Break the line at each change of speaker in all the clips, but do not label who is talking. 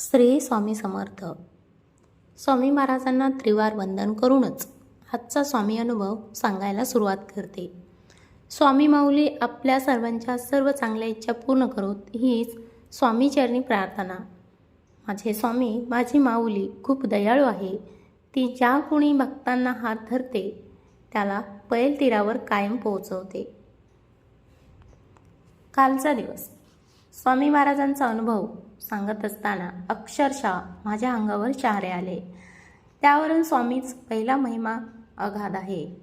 श्री स्वामी समर्थ. स्वामी महाराजांना त्रिवार वंदन करूनच आजचा स्वामी अनुभव सांगायला सुरुवात करते. स्वामी माऊली आपल्या सर्वांच्या सर्व चांगल्या इच्छा पूर्ण करोत हीच स्वामीचरणी प्रार्थना. माझे स्वामी माझी माऊली खूप दयाळू आहे. ती ज्या कोणी भक्तांना हात धरते त्याला पैल तीरावर कायम पोहोचवते. कालचा दिवस. स्वामी महाराजांचा अनुभव सांगत असताना अक्षरशः माझ्या अंगावर शहारे आले. त्यावरून स्वामीच पहिला महिमा अगाध आहे.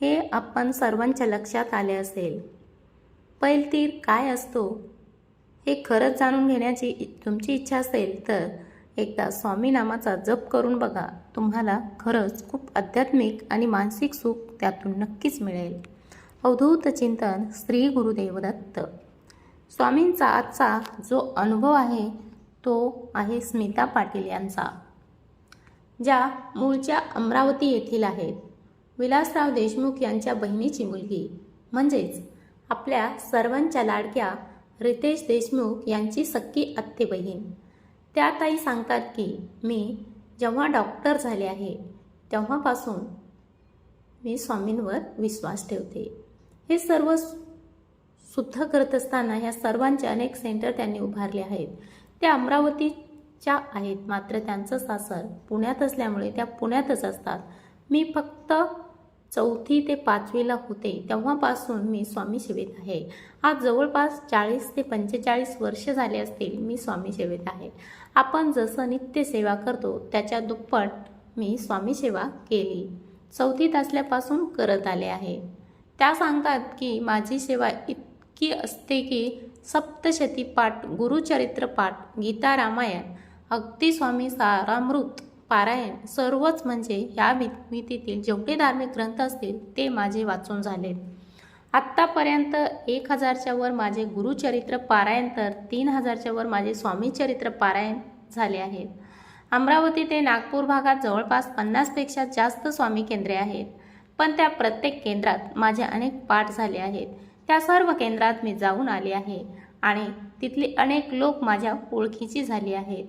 हे आपण सर्वांच्या लक्षात आले असेल. पैलतीर काय असतो? हे खरंच जाणून घेण्याची इ- तुमची इच्छा असेल तर एकदा स्वामी नामाचा जप करून बघा. तुम्हाला खरंच खूप आध्यात्मिक आणि मानसिक सुख त्यातून नक्कीच मिळेल. अवधूत चिंतन श्री गुरुदेव दत्त स्वामींचा आजचा जो अनुभव आहे तो आहे स्मिता पाटील यांचा ज्या मूळच्या अमरावती येथील आहेत. विलासराव देशमुख यांच्या बहिणीची मुलगी. म्हणजेच आपल्या सर्वांच्या लाडक्या रितेश देशमुख यांची सक्की आत्ते बहीण. त्या ताई सांगतात की मी जेव्हा डॉक्टर झाले आहे तेव्हापासून मी स्वामींवर विश्वास ठेवते. हे सर्व सुद्धा करत असताना ह्या सर्वांचे अनेक सेंटर त्यांनी उभारले आहेत. त्या अमरावतीच्या आहेत मात्र त्यांचं सासर पुण्यात असल्यामुळे त्या पुण्यातच असतात. मी फक्त चौथी ते पाचवीला होते तेव्हापासून मी स्वामी सेवेत आहे. आज जवळपास चाळीस ते पंचेचाळीस वर्ष झाले असतील मी स्वामी सेवेत आहे. आपण जसं नित्य सेवा करतो त्याच्या दुप्पट मी स्वामी सेवा केली. चौथीत असल्यापासून करत आले आहे. त्या सांगतात की माझी सेवा इत इतकी असते की सप्तशती पाठ गुरुचरित्र पाठ गीता रामायण अगदी स्वामी सारामृत पारायण सर्वच म्हणजे या मितीतील जेवढे धार्मिक ग्रंथ असतील ते माझे वाचून झाले. आत्तापर्यंत एक हजारच्या वर माझे गुरुचरित्र पारायण तर तीन हजारच्या वर माझे स्वामीचरित्र पारायण झाले आहेत अमरावती ते नागपूर भागात जवळपास पन्नासपेक्षा जास्त स्वामी केंद्रे आहेत. पण त्या प्रत्येक केंद्रात माझे अनेक पाठ झाले आहेत. त्या सर्व केंद्रात मी जाऊन आले आहे आणि तिथली अनेक लोक माझ्या ओळखीची झाली आहेत.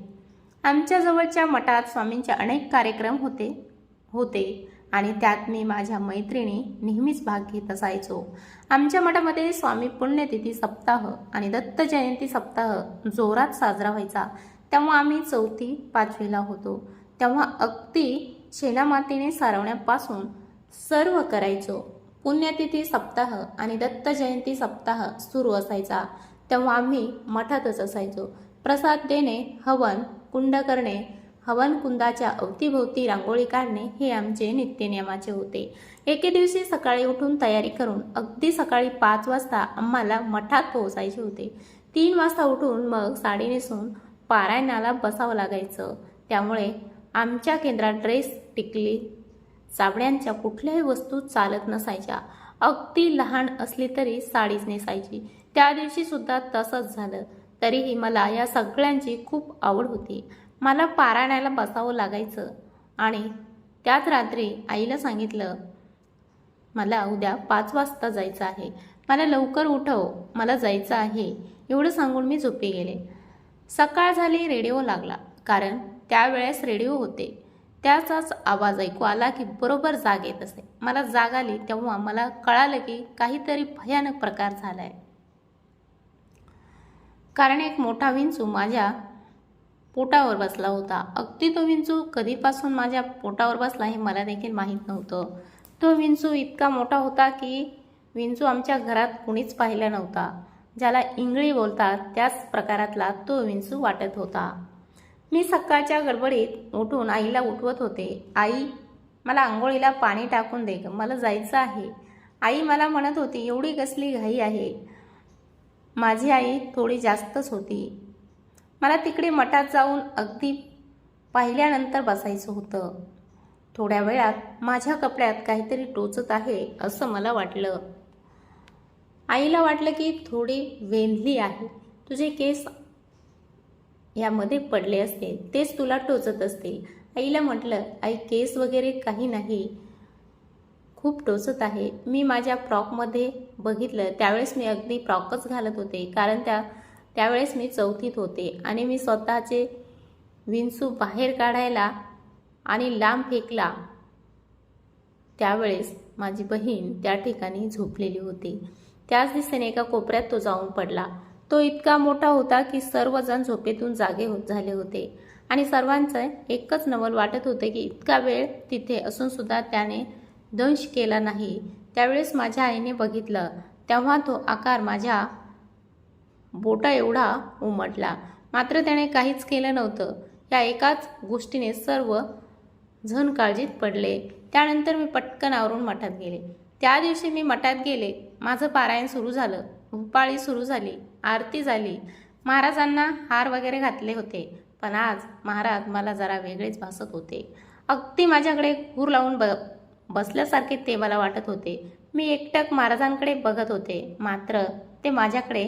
आमच्या जवळच्या मठात स्वामींचे अनेक कार्यक्रम होते होते आणि त्यात मी माझ्या मैत्रिणी नेहमीच भाग घेत असायचो. आमच्या मठामध्ये स्वामी पुण्यतिथी सप्ताह आणि दत्त जयंती सप्ताह जोरात साजरा व्हायचा. तेव्हा आम्ही चौथी पाचवीला होतो. तेव्हा अगदी शेणामातीने सारवण्यापासून सर्व करायचो. पुण्यतिथी सप्ताह आणि दत्त जयंती सप्ताह सुरू असायचा. तेव्हा आम्ही मठातच असायचो. प्रसाद देणे हवन कुंड करणे हवन कुंदाच्या अवतीभोवती रांगोळी काढणे हे आमचे नित्यनियमाचे होते. एके दिवशी सकाळी उठून तयारी करून अगदी सकाळी पाच वाजता आम्हाला मठात पोहोचायचे होते. तीन वाजता उठून मग साडी नेसून पारायणाला बसावं लागायचं. त्यामुळे आमच्या केंद्रात ड्रेस टिकली. चाबड्यांच्या कुठल्याही वस्तू चालत नसायच्या. अगदी लहान असली तरी साडीच नेसायची. त्या दिवशी सुद्धा तसंच झालं. तरीही मला या सगळ्यांची खूप आवड होती. मला पारायणाला बसावं लागायचं. आणि त्याच रात्री आईला सांगितलं मला उद्या पाच वाजता जायचं आहे. मला लवकर उठव. मला जायचं आहे. एवढं सांगून मी झोपी गेले. सकाळ झाली रेडिओ लागला. कारण त्यावेळेस रेडिओ होते. त्याचाच आवाज ऐकू आला की बरोबर जाग येत असे. मला जाग आली तेव्हा मला कळालं की काहीतरी भयानक प्रकार झाला आहे कारण एक मोठा विंचू माझ्या पोटावर बसला होता. अगदी तो विंचू कधीपासून माझ्या पोटावर बसला हे मला देखील माहीत नव्हतं. तो विंचू इतका मोठा होता की विंचू आमच्या घरात कुणीच पाहिला नव्हता. ज्याला इंगळी बोलतात त्याच प्रकारातला तो विंचू वाटत होता. मी सकाळच्या गडबडीत उठून आईला उठवत होते. आई मला आंघोळीला पाणी टाकून दे ग मला जायचं आहे. आई मला म्हणत होती एवढी कसली घाई आहे. माझी आई थोडी जास्तच होती. मला तिकडे मठात जाऊन अगदी पाहिल्यानंतर बसायचं होतं. थोड्या वेळात माझ्या कपड्यात काहीतरी टोचत आहे असं मला वाटलं. आईला वाटलं की थोडी वेंधली आहे. तुझे केस यामध्ये पडले असते. तेच तुला टोचत असतील आईला म्हटलं आई केस वगैरे काही नाही. खूप टोचत आहे. मी माझ्या फ्रॉकमध्ये बघितलं. त्यावेळेस मी अगदी फ्रॉकच घालत होते. कारण त्या त्यावेळेस मी चौथीत होते. आणि मी स्वतःचे विंचू बाहेर काढायला आणि लांब फेकला. त्यावेळेस माझी बहीण त्या ठिकाणी झोपलेली होती. त्याच दिशेने एका कोपऱ्यात तो जाऊन पडला. तो इतका मोठा होता की सर्वजण झोपेतून जागे होत झाले होते. आणि सर्वांचं एकच नवल वाटत होते की इतका वेळ तिथे असून सुद्धा त्याने दंश केला नाही. त्यावेळेस माझ्या आईने बघितलं. तेव्हा तो आकार माझ्या बोटा एवढा उमटला. मात्र त्याने काहीच केलं नव्हतं. या एकाच गोष्टीने सर्व जण काळजीत पडले. त्यानंतर मी पटकन आवरून मठात गेले. त्या दिवशी मी मठात गेले. माझं पारायण सुरू झालं. भूपाळी सुरू झाली. आरती झाली. महाराजांना हार वगैरे घातले होते. पण आज महाराज मला जरा वेगळेच भासत होते. अगदी माझ्याकडे घूर लावून ब बसल्यासारखे ते मला वाटत होते. मी एकटक महाराजांकडे बघत होते. मात्र ते माझ्याकडे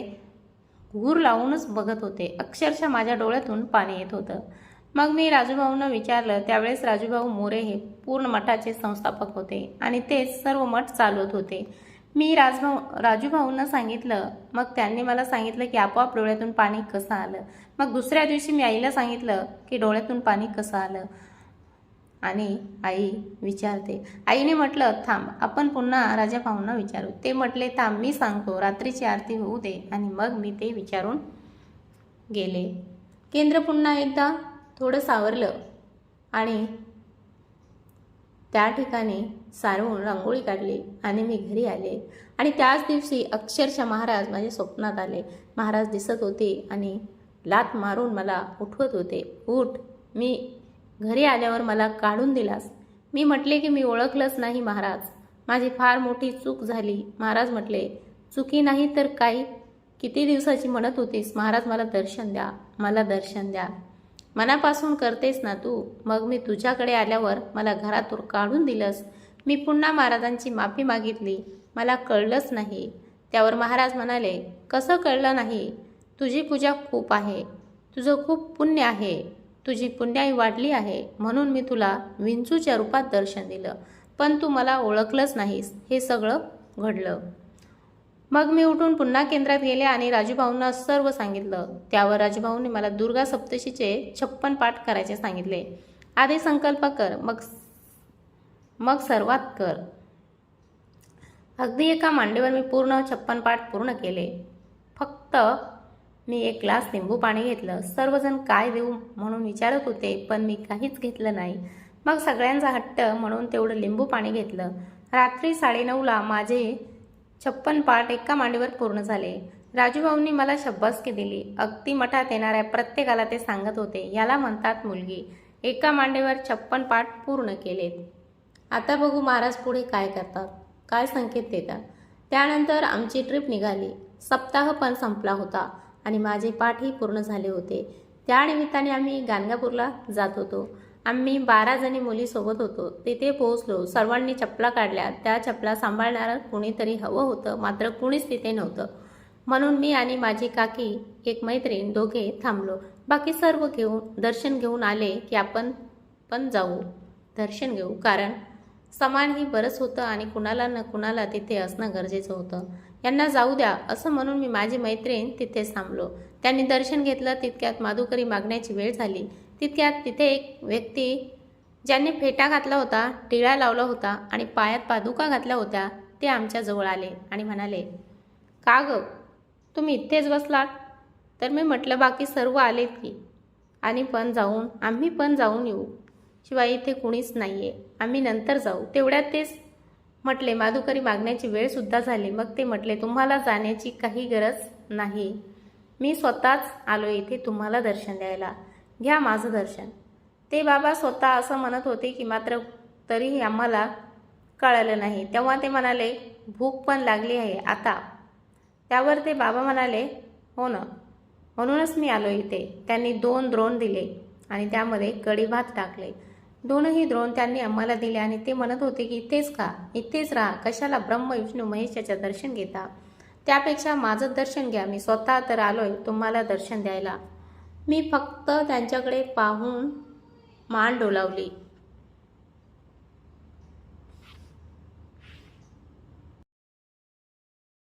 घूर लावूनच बघत होते. अक्षरशः माझ्या डोळ्यातून पाणी येत होतं. मग मी राजूभाऊंना विचारलं त्यावेळेस राजूभाऊ मोरे हे पूर्ण मठाचे संस्थापक होते आणि तेच सर्व मठ चालवत होते. मी राजभाऊ राजूभाऊंना सांगितलं मग त्यांनी मला सांगितलं की आपोआप डोळ्यातून पाणी कसं आलं? मग दुसऱ्या दिवशी मी आईला सांगितलं की डोळ्यातून पाणी कसं आलं? आणि आई विचारते आईने म्हटलं थांब आपण पुन्हा राजाभाऊंना विचारू. ते म्हटले थांब मी सांगतो रात्रीची आरती होऊ दे. आणि मग मी ते विचारून गेले. केंद्र पुन्हा एकदा थोडं सावरलं आणि त्या ठिकाणी सारवून रांगोळी काढली आणि मी घरी आले. आणि त्याच दिवशी अक्षरशः महाराज माझ्या स्वप्नात आले. महाराज दिसत होते आणि लात मारून मला उठवत होते. उठ मी घरी आल्यावर मला काढून दिलास. मी म्हटले की मी ओळखलंच नाही महाराज. माझी फार मोठी चूक झाली. महाराज म्हटले चुकी नाही तर काही? किती दिवसाची म्हणत होतीस? महाराज मला दर्शन द्या. मला दर्शन द्या. मनापासून करतेस ना तू. मग मी तुझ्याकडे आल्यावर मला घरातून काढून दिलंस. मी पुन्हा महाराजांची माफी मागितली. मला कळलंच नाही. त्यावर महाराज म्हणाले कसं कळलं नाही? तुझी पूजा खूप आहे. तुझं खूप पुण्य आहे. तुझी पुण्याई वाढली आहे. म्हणून मी तुला विंचूच्या रूपात दर्शन दिलं. पण तू मला ओळखलंच नाहीस. हे सगळं घडलं. मग मी उठून पुन्हा केंद्रात गेले आणि राजूभाऊंना सर्व सांगितलं. त्यावर राजूभाऊंनी मला दुर्गा सप्तशीचे छप्पन पाठ करायचे सांगितले. आधी संकल्प कर मग मग सर्वात कर. अगदी एका मांडीवर मी पूर्ण छप्पन पाठ पूर्ण केले. फक्त मी एक ग्लास लिंबू पाणी घेतलं. सर्वजण काय देऊ म्हणून विचारत होते पण मी काहीच घेतलं नाही. मग सगळ्यांचा हट्ट म्हणून तेवढं लिंबू पाणी घेतलं. रात्री साडेनऊला माझे छप्पन पाठ एका मांडीवर पूर्ण झाले. राजूभाऊंनी मला शब्बासकी दिली. अगदी मठात येणाऱ्या प्रत्येकाला ते सांगत होते. याला म्हणतात मुलगी. एका मांडीवर छप्पन पाठ पूर्ण केलेत. आता बघू महाराज पुढे काय करतात. काय संकेत देतात. त्यानंतर आमची ट्रिप निघाली. सप्ताह पण संपला होता आणि माझे पाठही पूर्ण झाले होते. त्यानिमित्ताने आम्ही गाणगापूरला जात होतो. आम्ही बारा जणी मुलीसोबत होतो. तिथे पोहोचलो. सर्वांनी चपला काढल्या. त्या चपला सांभाळणारं कुणीतरी हवं होतं. मात्र कुणीच तिथे नव्हतं. म्हणून मी आणि माझी काकी एक मैत्रीण दोघे थांबलो. बाकी सर्व घेऊन दर्शन घेऊन आले की आपण पण जाऊ. दर्शन घेऊ. कारण समानही बरंच होतं आणि कुणाला न कुणाला तिथे असणं गरजेचं होतं. यांना जाऊ द्या. असं म्हणून मी माझी मैत्रीण तिथेच थांबलो. त्यांनी दर्शन घेतलं. तितक्यात माधुकरी मागण्याची वेळ झाली. तितक्यात तिथे एक व्यक्ती ज्यांनी फेटा घातला होता टिळा लावला होता आणि पायात पादुका घातल्या होत्या ते आमच्याजवळ आले आणि म्हणाले का ग? तुम्ही इथेच बसलात? तर मी म्हटलं बाकी सर्व आलेत की. आणि पण जाऊन आम्ही पण जाऊन येऊ. शिवाय इथे कुणीच नाही आहे आम्ही नंतर जाऊ. तेवढ्यात तेच म्हटले माधुकरी मागण्याची वेळसुद्धा झाली. मग ते म्हटले तुम्हाला जाण्याची काही गरज नाही. मी स्वतःच आलो इथे तुम्हाला दर्शन द्यायला. घ्या माझं दर्शन. ते बाबा स्वतः असं म्हणत होते की मात्र तरीही आम्हाला कळालं नाही. तेव्हा ते म्हणाले भूक पण लागली आहे आता. त्यावर ते बाबा म्हणाले हो ना. म्हणूनच मी आलो इथे. त्यांनी दोन द्रोण दिले आणि त्यामध्ये कडी भात टाकले. दोनही द्रोण त्यांनी आम्हाला दिले आणि ते म्हणत होते की इथेच का इथेच राहा. कशाला ब्रह्म विष्णू महेशाचं दर्शन घेता? त्यापेक्षा माझं दर्शन घ्या. मी स्वतः तर आलोय तुम्हाला दर्शन द्यायला. मी फक्त त्यांच्याकडे पाहून मान डोलावली.